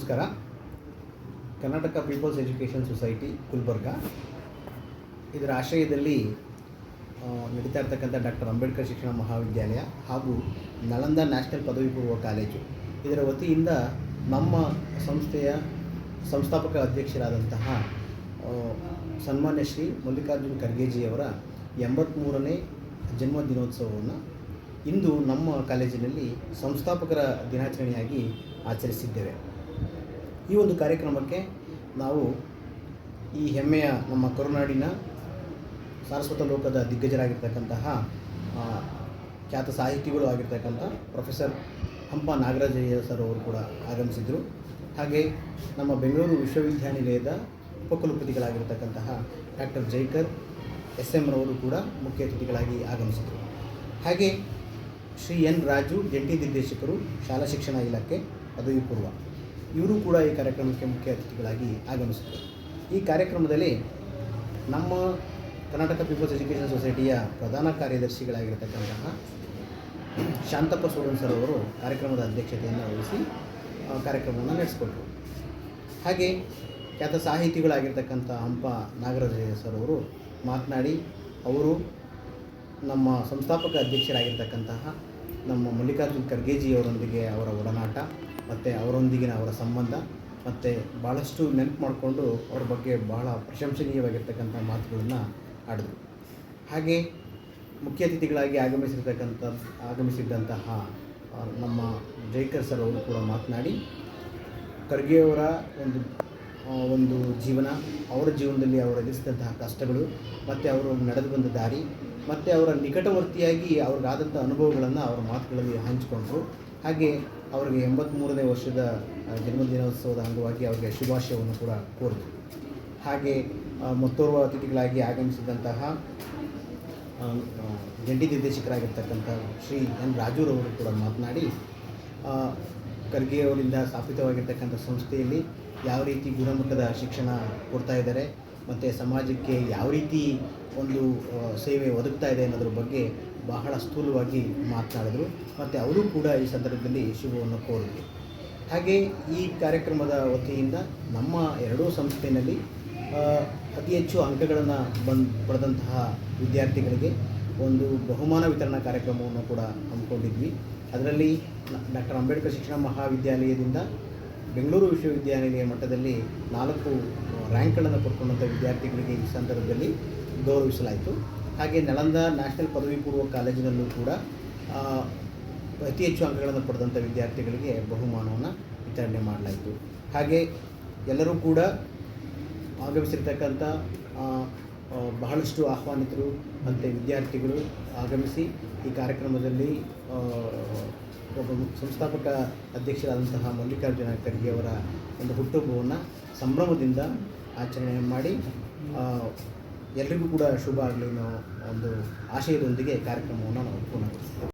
ನಮಸ್ಕಾರ. Karnataka people's education society Gulbarga. ಇದರ ಆಶ್ರಯದಲ್ಲಿ ನಡೀತಾ ಇರ್ತಕ್ಕಂಥ ಡಾಕ್ಟರ್ ಅಂಬೇಡ್ಕರ್ ಶಿಕ್ಷಣ ಮಹಾವಿದ್ಯಾಲಯ ಹಾಗೂ ನಳಂದ ನ್ಯಾಷನಲ್ ಪದವಿ ಪೂರ್ವ ಕಾಲೇಜು. ಇದರ ವತಿಯಿಂದ ನಮ್ಮ ಸಂಸ್ಥೆಯ ಸಂಸ್ಥಾಪಕ ಅಧ್ಯಕ್ಷರಾದಂತಹ ಸನ್ಮಾನ್ಯ ಶ್ರೀ ಮಲ್ಲಿಕಾರ್ಜುನ್ ಖರ್ಗೆಜಿಯವರ ಎಂಬತ್ತ್ಮೂರನೇ ಜನ್ಮ ದಿನೋತ್ಸವವನ್ನು ಇಂದು ನಮ್ಮ ಕಾಲೇಜಿನಲ್ಲಿ ಸಂಸ್ಥಾಪಕರ ದಿನಾಚರಣೆಯಾಗಿ ಆಚರಿಸಿದ್ದೇವೆ. ಈ ಒಂದು ಕಾರ್ಯಕ್ರಮಕ್ಕೆ ನಾವು ಈ ಹೆಮ್ಮೆಯ ನಮ್ಮ ಕರುನಾಡಿನ ಸಾರಸ್ವತ ಲೋಕದ ದಿಗ್ಗಜರಾಗಿರ್ತಕ್ಕಂತಹ ಖ್ಯಾತ ಸಾಹಿತಿಗಳು ಆಗಿರ್ತಕ್ಕಂಥ ಪ್ರೊಫೆಸರ್ ಹಂಪ ನಾಗರಾಜಯ್ಯ ಸರ್ ಅವರು ಕೂಡ ಆಗಮಿಸಿದರು. ಹಾಗೆ ನಮ್ಮ ಬೆಂಗಳೂರು ವಿಶ್ವವಿದ್ಯಾನಿಲಯದ ಉಪಕುಲಪತಿಗಳಾಗಿರ್ತಕ್ಕಂತಹ ಡಾಕ್ಟರ್ ಜೈಕರ್ ಎಸ್ ಎಂ ರವರು ಕೂಡ ಮುಖ್ಯ ಅತಿಥಿಗಳಾಗಿ ಆಗಮಿಸಿದರು. ಹಾಗೆ ಶ್ರೀ ಎನ್ ರಾಜು ಜಂಟಿ ನಿರ್ದೇಶಕರು, ಶಾಲಾ ಶಿಕ್ಷಣ ಇಲಾಖೆ ಪದವಿ ಪೂರ್ವ. ಇವರು ಕೂಡ ಈ ಕಾರ್ಯಕ್ರಮಕ್ಕೆ ಮುಖ್ಯ ಅತಿಥಿಗಳಾಗಿ ಆಗಮಿಸಿದರು ಈ ಕಾರ್ಯಕ್ರಮದಲ್ಲಿ ನಮ್ಮ ಕರ್ನಾಟಕ ಪೀಪಲ್ಸ್ ಎಜುಕೇಷನ್ ಸೊಸೈಟಿಯ ಪ್ರಧಾನ ಕಾರ್ಯದರ್ಶಿಗಳಾಗಿರ್ತಕ್ಕಂತಹ ಶಾಂತಪ್ಪ ಸೋಡನ್ ಸರ್ ಅವರು ಕಾರ್ಯಕ್ರಮದ ಅಧ್ಯಕ್ಷತೆಯನ್ನು ವಹಿಸಿ ಕಾರ್ಯಕ್ರಮವನ್ನು ನಡೆಸಿಕೊಟ್ರು ಹಾಗೆ ಖ್ಯಾತ ಸಾಹಿತಿಗಳಾಗಿರ್ತಕ್ಕಂಥ ಹಂಪ ನಾಗರಾಜ ಸರ್ ಅವರು ಮಾತನಾಡಿ, ಅವರು ನಮ್ಮ ಸಂಸ್ಥಾಪಕ ಅಧ್ಯಕ್ಷರಾಗಿರ್ತಕ್ಕಂತಹ ನಮ್ಮ ಮಲ್ಲಿಕಾರ್ಜುನ್ ಖರ್ಗೆಜಿಯವರೊಂದಿಗೆ ಅವರ ಒಡನಾಟ, ಮತ್ತು ಅವರೊಂದಿಗಿನ ಅವರ ಸಂಬಂಧ, ಮತ್ತು ಭಾಳಷ್ಟು ನೆನಪು ಮಾಡಿಕೊಂಡು ಅವ್ರ ಬಗ್ಗೆ ಬಹಳ ಪ್ರಶಂಸನೀಯವಾಗಿರ್ತಕ್ಕಂಥ ಮಾತುಗಳನ್ನು ಆಡಿದ್ರು. ಹಾಗೆ ಮುಖ್ಯ ಅತಿಥಿಗಳಾಗಿ ಆಗಮಿಸಿರ್ತಕ್ಕಂಥ, ಆಗಮಿಸಿದ್ದಂತಹ ನಮ್ಮ ಜೈಕರ್ ಸರ್ ಅವರು ಕೂಡ ಮಾತನಾಡಿ, ಖರ್ಗೆಯವರ ಒಂದು ಒಂದು ಜೀವನ, ಅವರ ಜೀವನದಲ್ಲಿ ಅವರು ಎದುರಿಸಿದಂತಹ ಕಷ್ಟಗಳು, ಮತ್ತು ಅವರು ನಡೆದು ಬಂದ ದಾರಿ, ಮತ್ತು ಅವರ ನಿಕಟವರ್ತಿಯಾಗಿ ಅವ್ರಿಗಾದಂಥ ಅನುಭವಗಳನ್ನು ಅವರ ಮಾತುಗಳಲ್ಲಿ ಹಂಚಿಕೊಂಡರು. ಹಾಗೆ ಅವರಿಗೆ ಎಂಬತ್ತ್ಮೂರನೇ ವರ್ಷದ ಜನ್ಮದಿನೋತ್ಸವದ ಅಂಗವಾಗಿ ಅವರಿಗೆ ಶುಭಾಶಯವನ್ನು ಕೂಡ ಕೋರಿದರು. ಹಾಗೆ ಮತ್ತೋರ್ವ ಅತಿಥಿಗಳಾಗಿ ಆಗಮಿಸಿದಂತಹ ಜಂಟಿ ನಿರ್ದೇಶಕರಾಗಿರ್ತಕ್ಕಂಥ ಶ್ರೀ ಎನ್ ರಾಜೂರವರು ಕೂಡ ಮಾತನಾಡಿ ಖರ್ಗೆ ಅವರಿಂದ ಸ್ಥಾಪಿತವಾಗಿರ್ತಕ್ಕಂಥ ಸಂಸ್ಥೆಯಲ್ಲಿ ಯಾವ ರೀತಿ ಗುಣಮಟ್ಟದ ಶಿಕ್ಷಣ ಕೊಡ್ತಾ ಇದ್ದಾರೆ, ಮತ್ತು ಸಮಾಜಕ್ಕೆ ಯಾವ ರೀತಿ ಒಂದು ಸೇವೆ ಒದಗ್ತಾ ಇದೆ ಅನ್ನೋದ್ರ ಬಗ್ಗೆ ಬಹಳ ಸ್ಥೂಲವಾಗಿ ಮಾತನಾಡಿದರು. ಮತ್ತು ಅವರು ಕೂಡ ಈ ಸಂದರ್ಭದಲ್ಲಿ ಶುಭವನ್ನು ಕೋರಿದರು. ಹಾಗೆ ಈ ಕಾರ್ಯಕ್ರಮದ ವತಿಯಿಂದ ನಮ್ಮ ಎರಡೂ ಸಂಸ್ಥೆಯಲ್ಲಿ ಅತಿ ಹೆಚ್ಚು ಅಂಕಗಳನ್ನು ಬಂದು, ಪಡೆದಂತಹ ವಿದ್ಯಾರ್ಥಿಗಳಿಗೆ ಒಂದು ಬಹುಮಾನ ವಿತರಣಾ ಕಾರ್ಯಕ್ರಮವನ್ನು ಕೂಡ ಹಮ್ಮಿಕೊಂಡಿದ್ವಿ. ಅದರಲ್ಲಿ ಡಾಕ್ಟರ್ ಅಂಬೇಡ್ಕರ್ ಶಿಕ್ಷಣ ಮಹಾವಿದ್ಯಾಲಯದಿಂದ ಬೆಂಗಳೂರು ವಿಶ್ವವಿದ್ಯಾನಿಲಯ ಮಟ್ಟದಲ್ಲಿ ನಾಲ್ಕು ರ್ಯಾಂಕ್ಗಳನ್ನು ಪಡ್ಕೊಂಡಂಥ ವಿದ್ಯಾರ್ಥಿಗಳಿಗೆ ಈ ಸಂದರ್ಭದಲ್ಲಿ ಗೌರವಿಸಲಾಯಿತು. ಹಾಗೆ ನಳಂದ ನ್ಯಾಷನಲ್ ಪದವಿ ಪೂರ್ವ ಕಾಲೇಜಿನಲ್ಲೂ ಕೂಡ ಅತಿ ಹೆಚ್ಚು ಅಂಕಗಳನ್ನು ಪಡೆದಂಥ ವಿದ್ಯಾರ್ಥಿಗಳಿಗೆ ಬಹುಮಾನವನ್ನು ವಿತರಣೆ ಮಾಡಲಾಯಿತು. ಹಾಗೆ ಎಲ್ಲರೂ ಕೂಡ ಆಗಮಿಸಿರ್ತಕ್ಕಂಥ ಬಹಳಷ್ಟು ಆಹ್ವಾನಿತರು ಮತ್ತು ವಿದ್ಯಾರ್ಥಿಗಳು ಆಗಮಿಸಿ ಈ ಕಾರ್ಯಕ್ರಮದಲ್ಲಿ ಒಬ್ಬ ಸಂಸ್ಥಾಪಕ ಅಧ್ಯಕ್ಷರಾದಂತಹ ಮಲ್ಲಿಕಾರ್ಜುನ ಖರ್ಗೆ ಅವರ ಒಂದು ಹುಟ್ಟುಹಬ್ಬವನ್ನು ಸಂಭ್ರಮದಿಂದ ಆಚರಣೆ ಮಾಡಿ ಎಲ್ರಿಗೂ ಕೂಡ ಶುಭ ಆಗಲಿ ಅನ್ನೋ ಒಂದು ಆಶಯದೊಂದಿಗೆ ಕಾರ್ಯಕ್ರಮವನ್ನು ನಾವು ಪೂರ್ಣಗೊಳಿಸ್ತೀವಿ.